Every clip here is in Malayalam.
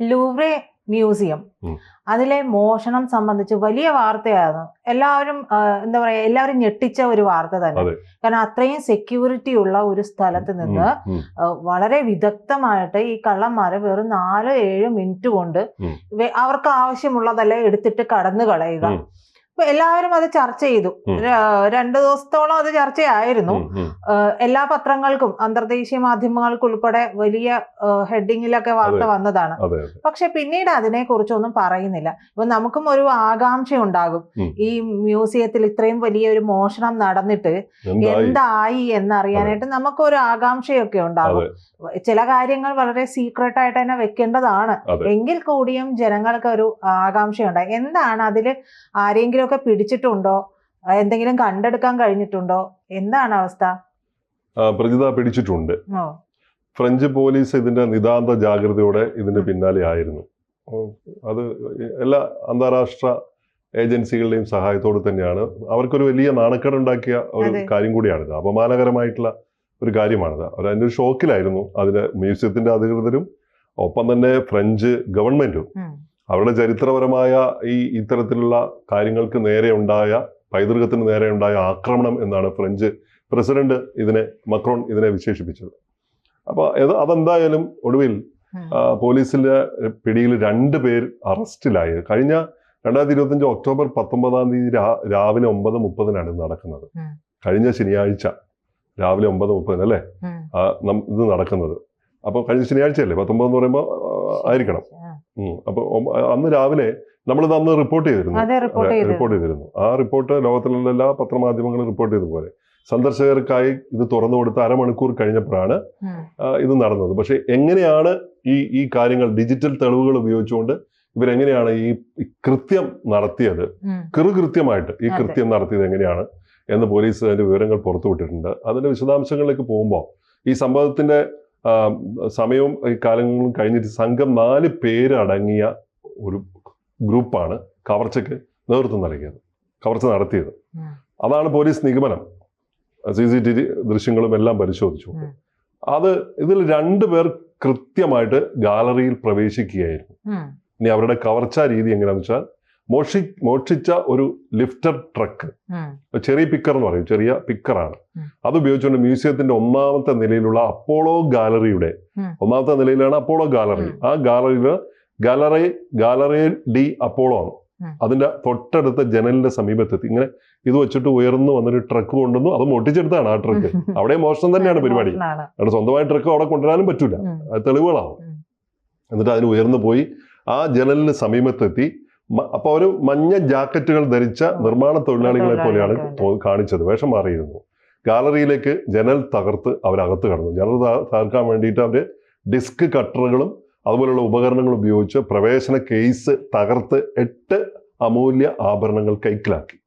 Louvre museum. അതിലെ മോഷണം സംബന്ധിച്ച് വലിയ വാർത്തയായിരുന്നു. എല്ലാവരും എന്താ പറയാ എല്ലാവരും ഞെട്ടിച്ച ഒരു വാർത്ത തന്നെ. കാരണം അത്രയും സെക്യൂരിറ്റി ഉള്ള ഒരു സ്ഥലത്ത് നിന്ന് വളരെ വിദഗ്ധമായിട്ട് ഈ കള്ളന്മാര് വെറും നാലോ ഏഴോ മിനിറ്റ് കൊണ്ട് അവർക്ക് ആവശ്യമുള്ളതെല്ലാം എടുത്തിട്ട് കടന്നു കളയുക എല്ലാവരും അത് ചർച്ച ചെയ്തു. രണ്ടു ദിവസത്തോളം അത് ചർച്ചയായിരുന്നു. എല്ലാ പത്രങ്ങൾക്കും അന്തർദേശീയ മാധ്യമങ്ങൾക്ക് ഉൾപ്പെടെ വലിയ ഹെഡിങ്ങിലൊക്കെ വാർത്ത വന്നതാണ്. പക്ഷെ പിന്നീട് അതിനെ കുറിച്ചൊന്നും പറയുന്നില്ല. ഇപ്പൊ നമുക്കും ഒരു ആകാംക്ഷ ഉണ്ടാകും ഈ മ്യൂസിയത്തിൽ ഇത്രയും വലിയൊരു മോഷണം നടന്നിട്ട് എന്തായി? എന്നറിയാനായിട്ട് നമുക്കൊരു ആകാംക്ഷയൊക്കെ ഉണ്ടാകും. ചില കാര്യങ്ങൾ വളരെ സീക്രട്ട് ആയിട്ട് തന്നെ വെക്കേണ്ടതാണ്. എങ്കിൽ കൂടിയും ജനങ്ങൾക്ക് ഒരു ആകാംക്ഷയുണ്ടായി. എന്താണ് അതിൽ ആരെങ്കിലുമൊക്കെ പിടിച്ചിട്ടുണ്ടോ? എന്തെങ്കിലും കണ്ടെടുക്കാൻ കഴിഞ്ഞിട്ടുണ്ടോ? എന്താണ് അവസ്ഥ? പ്രജിത പിടിച്ചിട്ടുണ്ട്. ഫ്രഞ്ച് പോലീസ് ഇതിന്റെ നിതാന്ത ജാഗ്രതയോടെ ഇതിന്റെ പിന്നാലെ ആയിരുന്നു. അത് എല്ലാ അന്താരാഷ്ട്ര ഏജൻസികളുടെയും സഹായത്തോടെ തന്നെയാണ്. അവർക്കൊരു വലിയ നാണക്കേടുണ്ടാക്കിയ ഒരു കാര്യം കൂടിയാണിത് അപമാനകരമായിട്ടുള്ള ഒരു കാര്യമാണിത്. അവർ അതിന്റെ ഒരു ഷോക്കിലായിരുന്നു അതിന് മ്യൂസിയത്തിന്റെ അധികൃതരും ഒപ്പം തന്നെ ഫ്രഞ്ച് ഗവൺമെന്റും. അവരുടെ ചരിത്രപരമായ ഈ ഇത്തരത്തിലുള്ള കാര്യങ്ങൾക്ക് നേരെ ഉണ്ടായ പൈതൃകത്തിന് നേരെ ഉണ്ടായ ആക്രമണം എന്നാണ് ഫ്രഞ്ച് പ്രസിഡന്റ് ഇതിനെ മക്രോൺ ഇതിനെ വിശേഷിപ്പിച്ചത്. അപ്പോൾ അതെന്തായാലും ഒടുവിൽ. പോലീസിന്റെ പിടിയിൽ രണ്ട് പേർ അറസ്റ്റിലായി. കഴിഞ്ഞ രണ്ടായിരത്തി ഇരുപത്തിയഞ്ച് ഒക്ടോബർ പത്തൊമ്പതാം തീയതി രാ- രാവിലെ ഒമ്പത് മുപ്പതിനാണ് ഇത് നടക്കുന്നത്. കഴിഞ്ഞ ശനിയാഴ്ച രാവിലെ ഒമ്പത് മുപ്പതിന് അല്ലേ? ഇത് നടക്കുന്നത്. അപ്പോൾ കഴിഞ്ഞ ശനിയാഴ്ചയല്ലേ? പത്തൊമ്പത് എന്ന് പറയുമ്പോൾ ആയിരിക്കണം. ഒമ്പ- അന്ന് രാവിലെ നമ്മൾ അന്ന് റിപ്പോർട്ട് ചെയ്തിരുന്നു. റിപ്പോർട്ട് ചെയ്തിരുന്നു. ആ റിപ്പോർട്ട് ലോകത്തിലുള്ള എല്ലാ പത്രമാധ്യമങ്ങളും റിപ്പോർട്ട് ചെയ്ത പോലെ. സന്ദർശകർക്കായി ഇത് തുറന്നു കൊടുത്ത് അരമണിക്കൂർ കഴിഞ്ഞപ്പോഴാണ് ഇത് നടന്നത്. പക്ഷെ എങ്ങനെയാണ് ഈ ഈ കാര്യങ്ങൾ ഡിജിറ്റൽ തെളിവുകൾ ഉപയോഗിച്ചുകൊണ്ട് ഇവരെങ്ങനെയാണ് ഈ കൃത്യം നടത്തിയത്? കൃകൃത്യമായിട്ട് കൃത്യമായിട്ട് ഈ. കൃത്യം നടത്തിയത് എങ്ങനെയാണ് എന്ന് പോലീസ് അതിന്റെ വിവരങ്ങൾ പുറത്തുവിട്ടിട്ടുണ്ട്. അതിന്റെ വിശദാംശങ്ങളിലേക്ക് പോകുമ്പോൾ ഈ സംഭവത്തിന്റെ സമയവും കാലങ്ങളും കഴിഞ്ഞിട്ട് സംഘം നാല് പേര് അടങ്ങിയ ഒരു ഗ്രൂപ്പാണ് കവർച്ചയ്ക്ക് നേതൃത്വം നൽകിയത് കവർച്ച നടത്തിയത്. അതാണ് പോലീസ് നിഗമനം. സി സി ടി വി ദൃശ്യങ്ങളും എല്ലാം പരിശോധിച്ചു. അത് ഇതിൽ രണ്ടുപേർ കൃത്യമായിട്ട് ഗാലറിയിൽ പ്രവേശിക്കുകയായിരുന്നു. ഇനി അവരുടെ കവർച്ചാ രീതി എങ്ങനെയാണെന്ന് വെച്ചാൽ മോഷി മോഷിച്ച ഒരു ലിഫ്റ്റർ ട്രക്ക്. ചെറിയ പിക്കർ എന്ന് പറയും. ചെറിയ പിക്കറാണ് അത് ഉപയോഗിച്ചുകൊണ്ട് മ്യൂസിയത്തിന്റെ ഒന്നാമത്തെ നിലയിലുള്ള അപ്പോളോ ഗാലറിയുടെ ഒന്നാമത്തെ നിലയിലാണ് അപ്പോളോ ഗാലറി. ആ ഗാലറിയിൽ ഗാലറി ഗാലറി ഡി അപ്പോളോ ആണ്. അതിന്റെ തൊട്ടടുത്ത ജനലിന്റെ സമീപത്തെത്തി. ഇങ്ങനെ ഇത് വെച്ചിട്ട് ഉയർന്നു വന്നൊരു ട്രക്ക് കൊണ്ടുവന്നു. അത് മോട്ടിച്ചെടുത്താണ് ആ ട്രക്ക്. അവിടെ മോഷണം തന്നെയാണ് പരിപാടി. അവിടെ സ്വന്തമായി ട്രക്ക് അവിടെ കൊണ്ടുവരാനും പറ്റൂല. തെളിവുകളാവും. എന്നിട്ട് അതിന് ഉയർന്നു പോയി. ആ ജനലിന് സമീപത്തെത്തി. മ- അപ്പൊ ഒരു മഞ്ഞ ജാക്കറ്റുകൾ ധരിച്ച നിർമ്മാണ തൊഴിലാളികളെ പോലെയാണ് കാണിച്ചത്. വേഷം മാറിയിരുന്നു. ഗാലറിയിലേക്ക് ജനൽ തകർത്ത് അവരകത്ത് കടന്നു. ജനൽ തകർക്കാൻ വേണ്ടിയിട്ട് അവർ ഡിസ്ക് കട്ടറുകളും അതുപോലുള്ള ഉപകരണങ്ങൾ ഉപയോഗിച്ച് പ്രവേശന കേസ് തകർത്ത് എട്ട് അമൂല്യ ആഭരണങ്ങൾ കൈക്കലാക്കി.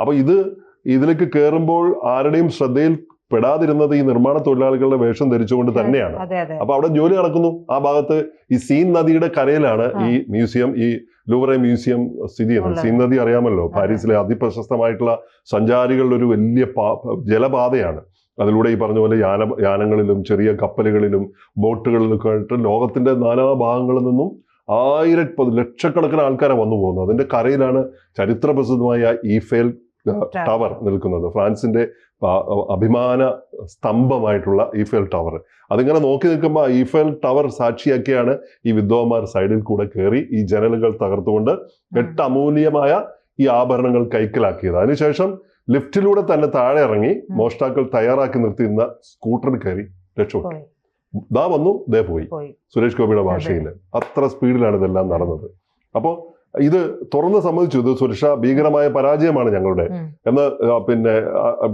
അപ്പൊ ഇത് ഇതിലേക്ക് കയറുമ്പോൾ ആരുടെയും ശ്രദ്ധയിൽ പെടാതിരുന്നത് ഈ നിർമ്മാണ തൊഴിലാളികളുടെ വേഷം ധരിച്ചുകൊണ്ട് തന്നെയാണ്. അപ്പൊ അവിടെ ജോലി നടക്കുന്നു. ആ ഭാഗത്ത് ഈ സീൻ നദിയുടെ കരയിലാണ് ഈ മ്യൂസിയം ഈ ലൂവറെ മ്യൂസിയം സ്ഥിതി ചെയ്യുന്നത്. സീൻ നദി അറിയാമല്ലോ പാരീസിലെ അതിപ്രശസ്തമായിട്ടുള്ള സഞ്ചാരികളുടെ ഒരു വലിയ പാ- ജലപാതയാണ്. അതിലൂടെ ഈ പറഞ്ഞ പോലെ യാന യാനങ്ങളിലും ചെറിയ കപ്പലുകളിലും ബോട്ടുകളിലൊക്കെ ആയിട്ട് ലോകത്തിന്റെ നാനാ ഭാഗങ്ങളിൽ നിന്നും ആയിരം ലക്ഷക്കണക്കിന് ആൾക്കാരെ വന്നു പോകുന്നു അതിന്റെ കരയിലാണ് ചരിത്രപ്രസിദ്ധമായ ഈഫേൽ ടവർ നിൽക്കുന്നത്. ഫ്രാൻസിന്റെ അഭിമാന സ്തംഭമായിട്ടുള്ള ഈഫൽ ടവർ. അതിങ്ങനെ നോക്കി നിൽക്കുമ്പോൾ ഈഫൽ ടവർ സാക്ഷിയാക്കിയാണ് ഈ വിദ്വാന്മാർ സൈഡിൽ കൂടെ കയറി ഈ ജനലുകൾ തകർത്തുകൊണ്ട് എട്ട് അമൂല്യമായ ഈ ആഭരണങ്ങൾ കൈക്കലാക്കിയത്. അതിനുശേഷം ലിഫ്റ്റിലൂടെ തന്നെ താഴെ ഇറങ്ങി മോഷ്ടാക്കൾ തയ്യാറാക്കി നിർത്തിയിരുന്ന സ്കൂട്ടറിൽ കയറി രക്ഷപ്പെട്ടു. ദാ വന്നു ദേ പോയി. പോയി. സുരേഷ് ഗോപിയുടെ ഭാഷയിൽ അത്ര സ്പീഡിലാണ് ഇതെല്ലാം നടന്നത്. അപ്പോൾ ഇത് തുറന്ന് സമ്മതിച്ചു. ഇത് സുരക്ഷ ഭീകരമായ പരാജയമാണ് ഞങ്ങളുടെ. എന്ന് പിന്നെ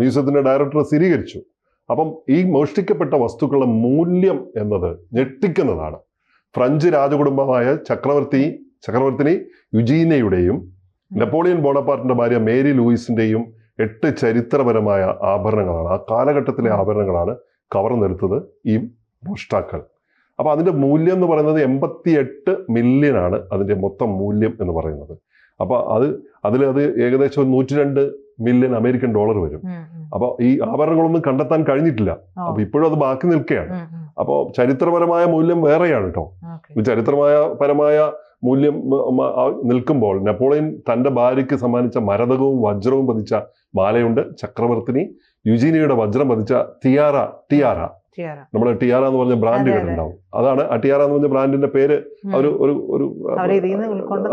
മ്യൂസിയത്തിന്റെ ഡയറക്ടർ സ്ഥിരീകരിച്ചു. അപ്പം ഈ മോഷ്ടിക്കപ്പെട്ട വസ്തുക്കളുടെ മൂല്യം എന്നത് ഞെട്ടിക്കുന്നതാണ്. ഫ്രഞ്ച് രാജകുടുംബമായ ചക്രവർത്തി ചക്രവർത്തിനി യുജീനയുടെയും നെപ്പോളിയൻ ബോണപ്പാർട്ടിന്റെ ഭാര്യ മേരി ലൂയിസിന്റെയും എട്ട് ചരിത്രപരമായ ആഭരണങ്ങളാണ് ആ കാലഘട്ടത്തിലെ ആഭരണങ്ങളാണ് കവർന്നെടുത്തത് ഈ മോഷ്ടാക്കൾ. അപ്പൊ അതിന്റെ മൂല്യം എന്ന് പറയുന്നത് എൺപത്തി എട്ട് മില്യൺ ആണ് അതിന്റെ മൊത്തം മൂല്യം എന്ന് പറയുന്നത്. അപ്പോൾ അത് അതിൽ അത് ഏകദേശം നൂറ്റി രണ്ട് മില്യൺ അമേരിക്കൻ ഡോളർ വരും. അപ്പോൾ ഈ ആഭരണങ്ങളൊന്നും കണ്ടെത്താൻ കഴിഞ്ഞിട്ടില്ല. അപ്പോൾ അപ്പൊ ഇപ്പോഴും അത് ബാക്കി നിൽക്കുകയാണ്. അപ്പോൾ ചരിത്രപരമായ മൂല്യം വേറെയാണ് കേട്ടോ ചരിത്രമായ പരമായ മൂല്യം നിൽക്കുമ്പോൾ നെപ്പോളിയൻ തന്റെ ഭാര്യയ്ക്ക് സമ്മാനിച്ച മരതകവും വജ്രവും പതിച്ച മാലയുണ്ട്. ചക്രവർത്തിനി യുജീനിയുടെ വജ്രം പതിച്ച തിയാറ ടിയാറ. നമ്മുടെ ടിയാറ എന്ന് പറഞ്ഞ ബ്രാൻഡ്. കേട്ടിട്ടുണ്ടാവും അതാണ് ആ ടിയാറ എന്ന് പറഞ്ഞ ബ്രാൻഡിന്റെ പേര്. ഒരു ഒരു ഒരു.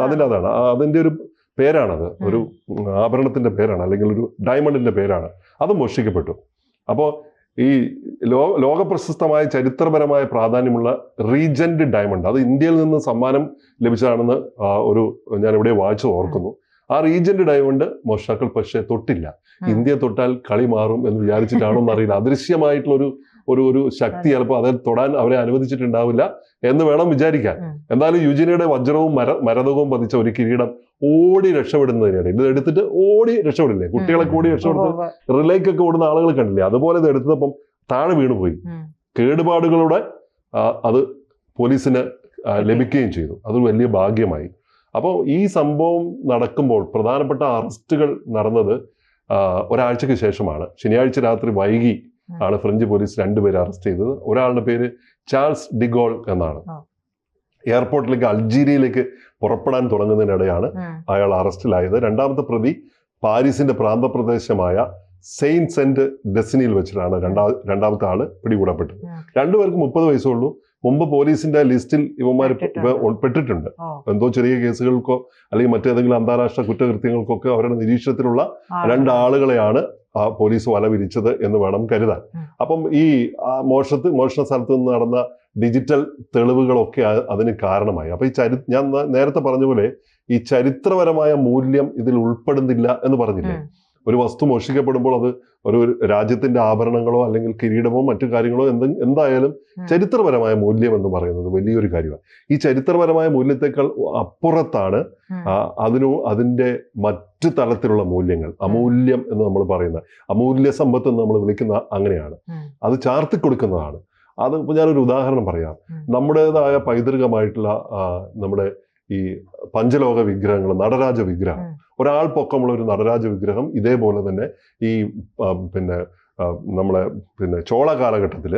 അതിന്റെ അതാണ്. അതിന്റെ ഒരു പേരാണത്. ഒരു ആഭരണത്തിന്റെ പേരാണ് അല്ലെങ്കിൽ ഒരു ഡയമണ്ടിന്റെ പേരാണ്. അത് മോഷ്ടിക്കപ്പെട്ടു. അപ്പോൾ ഈ ലോ ലോകപ്രശസ്തമായ ചരിത്രപരമായ പ്രാധാന്യമുള്ള റീജന്റ് ഡയമണ്ട് അത് ഇന്ത്യയിൽ നിന്ന് സമ്മാനം ലഭിച്ചതാണെന്ന് ഒരു ഞാൻ ഇവിടെ വായിച്ചു ഓർക്കുന്നു. ആ റീജന്റ് ഡയമണ്ട് മോഷ്ടാക്കൾ പക്ഷേ തൊട്ടില്ല. ഇന്ത്യ തൊട്ടാൽ കളി മാറും എന്ന് വിചാരിച്ചിട്ടാണോ എന്നറിയില്ല അദൃശ്യമായിട്ടുള്ള ഒരു ഒരു ഒരു ശക്തി ചിലപ്പോൾ അതിൽ തൊടാൻ അവരെ അനുവദിച്ചിട്ടുണ്ടാവില്ല എന്ന് വേണം വിചാരിക്കാൻ. എന്തായാലും യുജിനിയുടെ വജ്രവും മര മരതകവും പതിച്ച ഒരു കിരീടം ഓടി രക്ഷപ്പെടുന്നതിനാണ് ഇത് എടുത്തിട്ട് ഓടി രക്ഷപ്പെടില്ലേ? കുട്ടികളെ കൂടി ഉവ്വ്. റിലേക്കൊക്കെ ഓടുന്ന ആളുകൾ കണ്ടില്ലേ? അതുപോലെ ഇത് എടുത്തപ്പം താഴെ വീണുപോയി. കേടുപാടുകളുടെ അത് പോലീസിന് ലഭിക്കുകയും ചെയ്തു. അതൊരു വലിയ ഭാഗ്യമായി. അപ്പോൾ ഈ സംഭവം നടക്കുമ്പോൾ പ്രധാനപ്പെട്ട അറസ്റ്റുകൾ നടന്നത് ഒരാഴ്ചക്ക് ഒരാഴ്ചയ്ക്ക് ശേഷമാണ്. ശനിയാഴ്ച രാത്രി വൈകി. ആണ് ഫ്രഞ്ച് പോലീസ് രണ്ടുപേരെ അറസ്റ്റ് ചെയ്തത് ഒരാളുടെ പേര് ചാൾസ് ഡിഗോൾ എന്നാണ്. എയർപോർട്ടിലേക്ക് അൾജീരിയയിലേക്ക് പുറപ്പെടാൻ തുടങ്ങുന്നതിനിടെയാണ്. അയാൾ അറസ്റ്റിലായത് രണ്ടാമത്തെ പ്രതി പാരീസിന്റെ പ്രാന്തപ്രദേശമായ സെയിന്റ് സെന്റ് ഡെസിനിയിൽ വെച്ചിട്ടാണ് രണ്ടാ രണ്ടാമത്തെ ആൾ പിടികൂടപ്പെട്ടത്. രണ്ടുപേർക്ക് മുപ്പത് വയസ്സുള്ളൂ മുമ്പ് പോലീസിന്റെ ലിസ്റ്റിൽ ഇവന്മാർ പെട്ടിട്ടുണ്ട്. ഉൾപ്പെട്ടിട്ടുണ്ട് എന്തോ ചെറിയ കേസുകൾക്കോ അല്ലെങ്കിൽ മറ്റേതെങ്കിലും അന്താരാഷ്ട്ര കുറ്റകൃത്യങ്ങൾക്കൊക്കെ അവരുടെ നിരീക്ഷണത്തിലുള്ള രണ്ടാളുകളെയാണ് ആ പോലീസ് വല വിരിച്ചത് എന്ന് വേണം കരുതാൻ. അപ്പം ഈ മോഷണത്തിൽ മോഷണ സ്ഥലത്ത് നിന്ന് നടന്ന ഡിജിറ്റൽ തെളിവുകളൊക്കെ അതിന് കാരണമായി. അപ്പൊ ഈ ചരി ഞാൻ നേരത്തെ പറഞ്ഞ പോലെ ഈ ചരിത്രപരമായ മൂല്യം ഇതിൽ ഉൾപ്പെടുന്നില്ല എന്ന് പറഞ്ഞില്ലേ? ഒരു വസ്തു മോഷിക്കപ്പെടുമ്പോൾ അത് ഒരു രാജ്യത്തിന്റെ ആഭരണങ്ങളോ അല്ലെങ്കിൽ കിരീടമോ മറ്റു കാര്യങ്ങളോ എന്ത് എന്തായാലും ചരിത്രപരമായ മൂല്യം എന്ന് പറയുന്നത് വലിയൊരു കാര്യമാണ്. ഈ ചരിത്രപരമായ മൂല്യത്തെക്കാൾ അപ്പുറത്താണ് അതിനു അതിന്റെ മറ്റു തലത്തിലുള്ള മൂല്യങ്ങൾ. അമൂല്യം എന്ന് നമ്മൾ പറയുന്ന അമൂല്യ സമ്പത്ത് എന്ന് നമ്മൾ വിളിക്കുന്ന അങ്ങനെയാണ്. അത് ചാർത്തി കൊടുക്കുന്നതാണ്. അത് ഇപ്പൊ ഞാനൊരു ഉദാഹരണം പറയാം. നമ്മുടേതായ പൈതൃകമായിട്ടുള്ള നമ്മുടെ ഈ പഞ്ചലോക വിഗ്രഹങ്ങൾ നടരാജ വിഗ്രഹം. ഒരാൾ പൊക്കമുള്ള ഒരു നടരാജ വിഗ്രഹം ഇതേപോലെ തന്നെ ഈ പിന്നെ നമ്മളെ പിന്നെ ചോള കാലഘട്ടത്തിൽ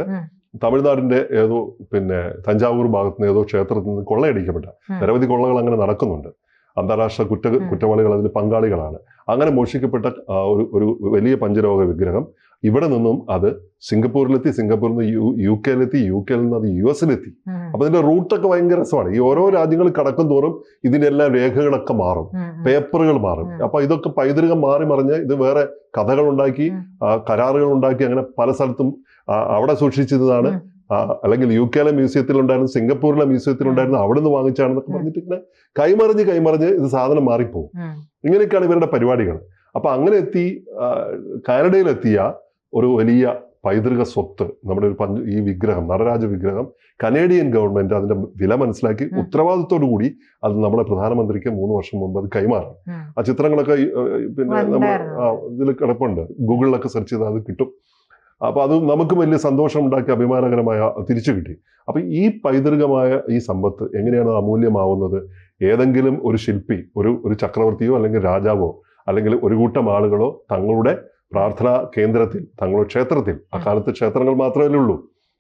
തമിഴ്നാടിന്റെ ഏതോ പിന്നെ തഞ്ചാവൂർ ഭാഗത്ത് നിന്ന് ഏതോ ക്ഷേത്രത്തിൽ നിന്ന് കൊള്ളയടിക്കപ്പെട്ട. നിരവധി കൊള്ളകൾ അങ്ങനെ നടക്കുന്നുണ്ട്. അന്താരാഷ്ട്ര കുറ്റ കുറ്റവാളികൾ അതിൽ പങ്കാളികളാണ്. അങ്ങനെ മോഷിക്കപ്പെട്ട ഒരു ഒരു വലിയ പഞ്ചലോക വിഗ്രഹം ഇവിടെ നിന്നും അത് സിംഗപ്പൂരിലെത്തി സിംഗപ്പൂരിൽ നിന്ന് യു യു കെയിലെത്തി യു കെയിൽ നിന്ന് അത് യു എസിലെത്തി. അപ്പൊ ഇതിന്റെ റൂട്ടൊക്കെ ഭയങ്കര രസമാണ്. ഈ ഓരോ രാജ്യങ്ങൾ കടക്കും തോറും ഇതിന്റെ എല്ലാം രേഖകളൊക്കെ മാറും. പേപ്പറുകൾ മാറും. അപ്പൊ ഇതൊക്കെ പൈതൃകം മാറി മറിഞ്ഞ് ഇത് വേറെ കഥകൾ ഉണ്ടാക്കി കരാറുകൾ ഉണ്ടാക്കി അങ്ങനെ പല സ്ഥലത്തും അവിടെ സൂക്ഷിച്ചിരുന്നതാണ്. അല്ലെങ്കിൽ യു കെയിലെ മ്യൂസിയത്തിൽ ഉണ്ടായിരുന്നു സിംഗപ്പൂരിലെ മ്യൂസിയത്തിൽ ഉണ്ടായിരുന്നു അവിടെ നിന്ന് വാങ്ങിച്ചാണെന്നൊക്കെ പറഞ്ഞിട്ട് ഇങ്ങനെ കൈമറിഞ്ഞ് കൈമറിഞ്ഞ് ഇത് സാധനം മാറിപ്പോകും. ഇങ്ങനെയൊക്കെയാണ് ഇവരുടെ പരിപാടികൾ. അപ്പൊ അങ്ങനെ എത്തി കാനഡയിലെത്തിയ ഒരു വലിയ പൈതൃക സ്വത്ത് നമ്മുടെ ഒരു പഞ്ച് ഈ വിഗ്രഹം നടരാജ വിഗ്രഹം കനേഡിയൻ ഗവൺമെന്റ് അതിന്റെ വില മനസ്സിലാക്കി. ഉത്തരവാദിത്തോടു കൂടി അത് നമ്മുടെ പ്രധാനമന്ത്രിക്ക് മൂന്ന് വർഷം മുമ്പ് അത് കൈമാറും ആ ചിത്രങ്ങളൊക്കെ പിന്നെ നമ്മൾ. ഇതിൽ കിടപ്പുണ്ട്. ഗൂഗിളിലൊക്കെ സെർച്ച് ചെയ്താൽ അത് കിട്ടും. അപ്പൊ അത് നമുക്ക് വലിയ സന്തോഷം ഉണ്ടാക്കി അഭിമാനകരമായ തിരിച്ചു കിട്ടി. അപ്പൊ ഈ പൈതൃകമായ ഈ സമ്പത്ത് എങ്ങനെയാണ് അമൂല്യമാവുന്നത്? ഏതെങ്കിലും ഒരു ശില്പി ഒരു ഒരു ചക്രവർത്തിയോ അല്ലെങ്കിൽ രാജാവോ അല്ലെങ്കിൽ ഒരു കൂട്ടം ആളുകളോ തങ്ങളുടെ പ്രാർത്ഥനാ കേന്ദ്രത്തിൽ തങ്ങളുടെ ക്ഷേത്രത്തിൽ അക്കാലത്ത് ക്ഷേത്രങ്ങൾ മാത്രമേ ഉള്ളൂ.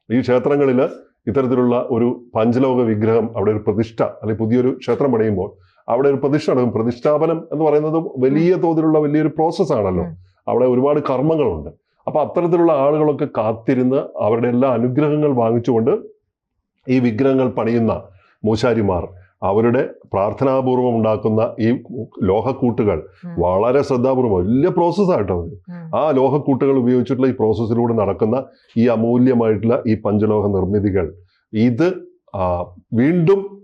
ഈ ക്ഷേത്രങ്ങളിൽ ഇത്തരത്തിലുള്ള ഒരു പഞ്ചലോക വിഗ്രഹം അവിടെ ഒരു പ്രതിഷ്ഠ അല്ലെങ്കിൽ പുതിയൊരു ക്ഷേത്രം പണിയുമ്പോൾ അവിടെ ഒരു പ്രതിഷ്ഠ നടക്കും. പ്രതിഷ്ഠാപനം എന്ന് പറയുന്നത് വലിയ തോതിലുള്ള വലിയൊരു പ്രോസസ് ആണല്ലോ. അവിടെ ഒരുപാട് കർമ്മങ്ങളുണ്ട്. അപ്പൊ അത്തരത്തിലുള്ള ആളുകളൊക്കെ കാത്തിരുന്ന് അവരുടെ എല്ലാ അനുഗ്രഹങ്ങൾ വാങ്ങിച്ചുകൊണ്ട് ഈ വിഗ്രഹങ്ങൾ പണിയുന്ന മൂശാരിമാർ അവരുടെ പ്രാർത്ഥനാപൂർവം ഉണ്ടാക്കുന്ന ഈ ലോഹക്കൂട്ടുകൾ വളരെ ശ്രദ്ധാപൂർവം വലിയ പ്രോസസ്സായിട്ടോ അത്. ആ ലോഹക്കൂട്ടുകൾ ഉപയോഗിച്ചിട്ടുള്ള ഈ പ്രോസസ്സിലൂടെ നടക്കുന്ന ഈ അമൂല്യമായിട്ടുള്ള ഈ പഞ്ചലോഹ നിർമ്മിതികൾ ഇത് വീണ്ടും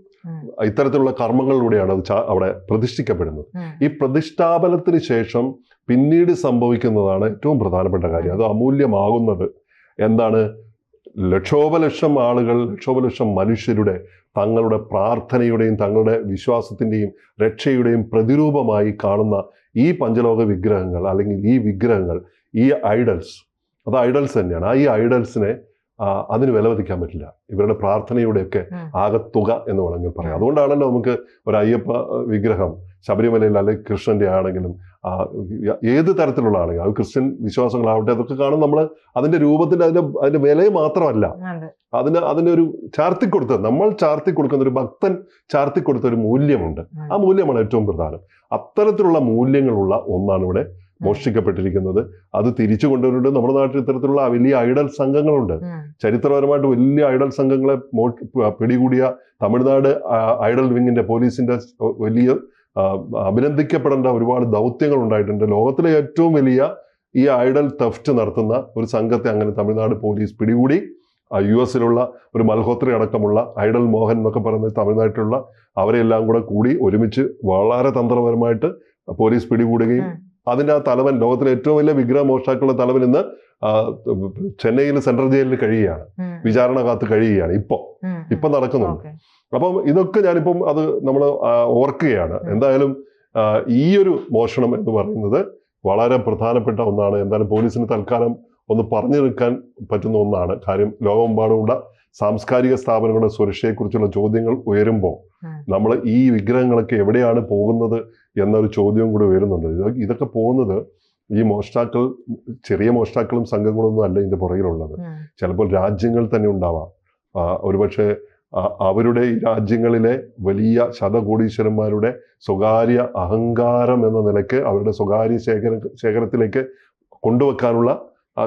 ഇത്തരത്തിലുള്ള കർമ്മങ്ങളിലൂടെയാണ് അത് അവിടെ പ്രതിഷ്ഠിക്കപ്പെടുന്നത്. ഈ പ്രതിഷ്ഠാപനത്തിന് ശേഷം പിന്നീട് സംഭവിക്കുന്നതാണ് ഏറ്റവും പ്രധാനപ്പെട്ട കാര്യം. അത് അമൂല്യമാകുന്നത്. എന്താണ്? ലക്ഷോപലക്ഷം ആളുകൾ ലക്ഷോപലക്ഷം മനുഷ്യരുടെ തങ്ങളുടെ പ്രാർത്ഥനയുടെയും തങ്ങളുടെ വിശ്വാസത്തിന്റെയും രക്ഷയുടെയും പ്രതിരൂപമായി കാണുന്ന ഈ പഞ്ചലോക വിഗ്രഹങ്ങൾ അല്ലെങ്കിൽ ഈ വിഗ്രഹങ്ങൾ ഈ ഐഡൽസ് അത് ഐഡൽസ് തന്നെയാണ് ആ ഈ ഐഡൽസിനെ അതിന് വിലമതിക്കാൻ പറ്റില്ല ഇവരുടെ പ്രാർത്ഥനയുടെയൊക്കെ. ആകത്തുക എന്ന് വേണമെങ്കിൽ പറയാം. അതുകൊണ്ടാണല്ലോ നമുക്ക് ഒരു അയ്യപ്പ വിഗ്രഹം ശബരിമലയിൽ അല്ലെങ്കിൽ കൃഷ്ണന്റെ ആണെങ്കിലും ഏത് തരത്തിലുള്ള ആളുകൾ? അത് ക്രിസ്ത്യൻ വിശ്വാസങ്ങളാവട്ടെ അതൊക്കെ കാണും നമ്മൾ അതിന്റെ രൂപത്തിന്റെ അതിന്റെ അതിന്റെ വില മാത്രമല്ല. അതെ. അതിന് അതിന് ഒരു ചാർത്തി കൊടുത്ത നമ്മൾ ചാർത്തി കൊടുക്കുന്ന ഒരു ഭക്തൻ ചാർത്തി കൊടുത്ത ഒരു മൂല്യമുണ്ട് ആ മൂല്യമാണ് ഏറ്റവും പ്രധാനം. അത്തരത്തിലുള്ള മൂല്യങ്ങളുള്ള ഒന്നാണ് ഇവിടെ മോഷ്ടിക്കപ്പെട്ടിരിക്കുന്നത്. അത് തിരിച്ചു കൊണ്ടുവരുന്നുണ്ട്. നമ്മുടെ നാട്ടിൽ ഇത്തരത്തിലുള്ള വലിയ ഐഡൽ സംഘങ്ങളുണ്ട്. ചരിത്രപരമായിട്ട് വലിയ ഐഡൽ സംഘങ്ങളെ മോ പിടികൂടിയ തമിഴ്നാട് ഐഡൽ വിങ്ങിന്റെ പോലീസിന്റെ വലിയ അഭിനന്ദിക്കപ്പെടേണ്ട ഒരുപാട് ദൗത്യങ്ങൾ ഉണ്ടായിട്ടുണ്ട് ലോകത്തിലെ ഏറ്റവും വലിയ ഈ ഐഡൽ തെഫ്റ്റ് നടത്തുന്ന ഒരു സംഘത്തെ അങ്ങനെ തമിഴ്നാട് പോലീസ് പിടികൂടി. യു എസിലുള്ള ഒരു മൽഹോത്രി അടക്കമുള്ള ഐഡൽ മോഹൻ എന്നൊക്കെ പറയുന്ന തമിഴ്നാട്ടിലുള്ള അവരെല്ലാം കൂടെ കൂടി ഒരുമിച്ച് വളരെ തന്ത്രപരമായിട്ട് പോലീസ് പിടികൂടുകയും അതിന്റെ അതിന്റെ ആ തലവൻ ലോകത്തിലെ ഏറ്റവും വലിയ വിഗ്രഹ മോഷ്ടാക്കളുടെ തലവൻ ഇന്ന് ചെന്നൈയിൽ സെൻട്രൽ ജയിലിൽ കഴിയുകയാണ്. വിചാരണ കാത്ത് കഴിയുകയാണ്. ഇപ്പോൾ ഇപ്പം ഇപ്പൊ നടക്കുന്നുണ്ട്. അപ്പം ഇതൊക്കെ ഞാനിപ്പം അത് നമ്മൾ ഓർക്കുകയാണ്. എന്തായാലും ഈ ഒരു മോഷണം എന്ന് പറയുന്നത് വളരെ പ്രധാനപ്പെട്ട ഒന്നാണ്. എന്തായാലും പോലീസിന് തൽക്കാലം ഒന്ന് പറഞ്ഞു നിൽക്കാൻ പറ്റുന്ന ഒന്നാണ്. കാര്യം ലോകമെമ്പാടുമുള്ള സാംസ്കാരിക സ്ഥാപനങ്ങളുടെ സുരക്ഷയെക്കുറിച്ചുള്ള ചോദ്യങ്ങൾ ഉയരുമ്പോൾ നമ്മൾ ഈ വിഗ്രഹങ്ങളൊക്കെ എവിടെയാണ് പോകുന്നത് എന്നൊരു ചോദ്യവും കൂടി വരുന്നുണ്ട് ഇതൊക്കെ പോകുന്നത് ഈ മോഷ്ടാക്കൾ ചെറിയ മോഷ്ടാക്കളും സംഘങ്ങളൊന്നും അല്ല ഇതിന്റെ പുറകിലുള്ളത്. ചിലപ്പോൾ രാജ്യങ്ങൾ തന്നെ ഉണ്ടാവാം. ഒരുപക്ഷെ അവരുടെ ഈ രാജ്യങ്ങളിലെ വലിയ ശതകോടീശ്വരന്മാരുടെ സ്വകാര്യ അഹങ്കാരം എന്ന നിലയ്ക്ക് അവരുടെ സ്വകാര്യ ശേഖര ശേഖരത്തിലേക്ക് കൊണ്ടുവെക്കാനുള്ള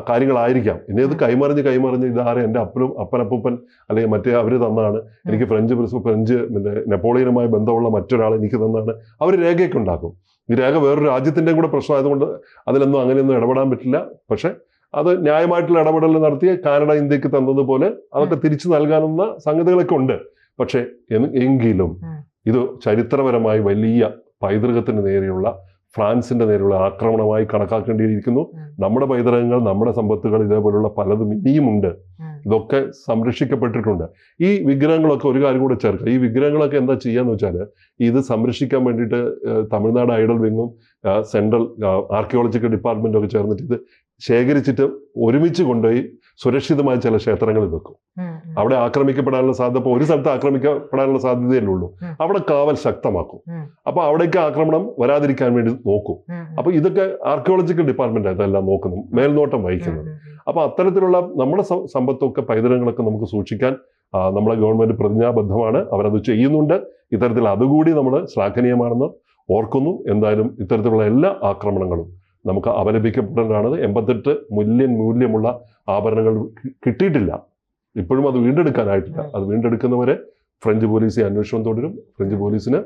കാര്യങ്ങളായിരിക്കാം. ഇനി ഇത്. കൈമറിഞ്ഞ് കൈമറിഞ്ഞ് ഇതാരെ എന്റെ അപ്പനും അപ്പനപ്പൂപ്പൻ അല്ലെങ്കിൽ മറ്റേ അവർ തന്നാണ്. എനിക്ക് ഫ്രഞ്ച് പ്രിൻസ് ഫ്രഞ്ച് പിന്നെ നെപ്പോളിയനുമായി ബന്ധമുള്ള മറ്റൊരാൾ എനിക്ക് തന്നാണ്. അവർ രേഖയൊക്കെ ഉണ്ടാക്കും. ഈ രേഖ വേറൊരു രാജ്യത്തിന്റെയും കൂടെ പ്രശ്നമായതുകൊണ്ട് അതിലൊന്നും അങ്ങനെയൊന്നും ഇടപെടാൻ പറ്റില്ല. പക്ഷെ അത് ന്യായമായിട്ടുള്ള ഇടപെടൽ നടത്തിയ കാനഡ ഇന്ത്യയ്ക്ക് തന്നതുപോലെ അതൊക്കെ തിരിച്ചു നൽകാനുള്ള സംഗതികളൊക്കെ ഉണ്ട്. പക്ഷെ എങ്കിലും ഇത് ചരിത്രപരമായി വലിയ പൈതൃകത്തിന് നേരെയുള്ള ഫ്രാൻസിന്റെ നേരെയുള്ള ആക്രമണമായി കണക്കാക്കേണ്ടിയിരിക്കുന്നു. നമ്മുടെ പൈതൃകങ്ങൾ നമ്മുടെ സമ്പത്തുകൾ ഇതേപോലുള്ള പലതും ഇനിയുമുണ്ട്. ഇതൊക്കെ സംരക്ഷിക്കപ്പെട്ടിട്ടുണ്ട്. ഈ വിഗ്രഹങ്ങളൊക്കെ ഒരു കാര്യം കൂടെ ചേർക്കുക ഈ വിഗ്രഹങ്ങളൊക്കെ എന്താ ചെയ്യാന്ന് വെച്ചാൽ ഇത് സംരക്ഷിക്കാൻ വേണ്ടിയിട്ട് തമിഴ്നാട് ഐഡൽ വിങ്ങും സെൻട്രൽ ആർക്കിയോളജിക്കൽ ഡിപ്പാർട്ട്മെന്റും ഒക്കെ ചേർന്നിട്ട് ഇത് ശേഖരിച്ചിട്ട് ഒരുമിച്ച് കൊണ്ടുപോയി സുരക്ഷിതമായ ചില ക്ഷേത്രങ്ങളിൽ വെക്കും. അവിടെ ആക്രമിക്കപ്പെടാനുള്ള സാധ്യത ഇപ്പോൾ ഒരു സ്ഥലത്ത് ആക്രമിക്കപ്പെടാനുള്ള സാധ്യതയല്ലേ ഉള്ളൂ. അവിടെ കാവൽ ശക്തമാക്കും. അപ്പൊ അവിടേക്ക് ആക്രമണം വരാതിരിക്കാൻ വേണ്ടി നോക്കും. അപ്പൊ ഇതൊക്കെ ആർക്കിയോളജിക്കൽ ഡിപ്പാർട്ട്മെന്റ് ഇതെല്ലാം നോക്കുന്നു മേൽനോട്ടം വഹിക്കുന്നത്. അപ്പൊ അത്തരത്തിലുള്ള നമ്മുടെ സമ്പത്തൊക്കെ പൈതൃകങ്ങളൊക്കെ നമുക്ക് സൂക്ഷിക്കാൻ നമ്മുടെ നമ്മളെ ഗവൺമെന്റ് പ്രതിജ്ഞാബദ്ധമാണ് അവരത് ചെയ്യുന്നുണ്ട് ഇത്തരത്തിൽ അതുകൂടി നമ്മൾ ശ്ലാഘനീയമാണെന്ന് ഓർക്കുന്നു എന്തായാലും ഇത്തരത്തിലുള്ള എല്ലാ ആക്രമണങ്ങളും നമുക്ക് അപലപിക്കപ്പെടേണ്ടതാണ്. എൺപത്തെട്ട് മില്യൺ മൂല്യമുള്ള ആഭരണങ്ങൾ കിട്ടിയിട്ടില്ല. ഇപ്പോഴും അത് വീണ്ടെടുക്കാനായിട്ടില്ല. അത് വീണ്ടെടുക്കുന്നവരെ ഫ്രഞ്ച് പോലീസ് ഈ അന്വേഷണം തുടരും. ഫ്രഞ്ച് പോലീസിന്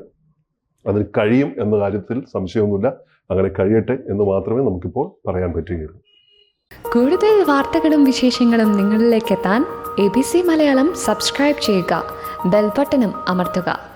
അതിന് കഴിയും എന്ന കാര്യത്തിൽ സംശയമൊന്നുമില്ല. അങ്ങനെ കഴിയട്ടെ എന്ന് മാത്രമേ നമുക്കിപ്പോൾ പറയാൻ പറ്റുകയുള്ളൂ. കൂടുതൽ വാർത്തകളും വിശേഷങ്ങളും നിങ്ങളിലേക്ക് എത്താൻ A B C Malayalam subscribe ചെയ്യുക. ബെൽബട്ടനും അമർത്തുക.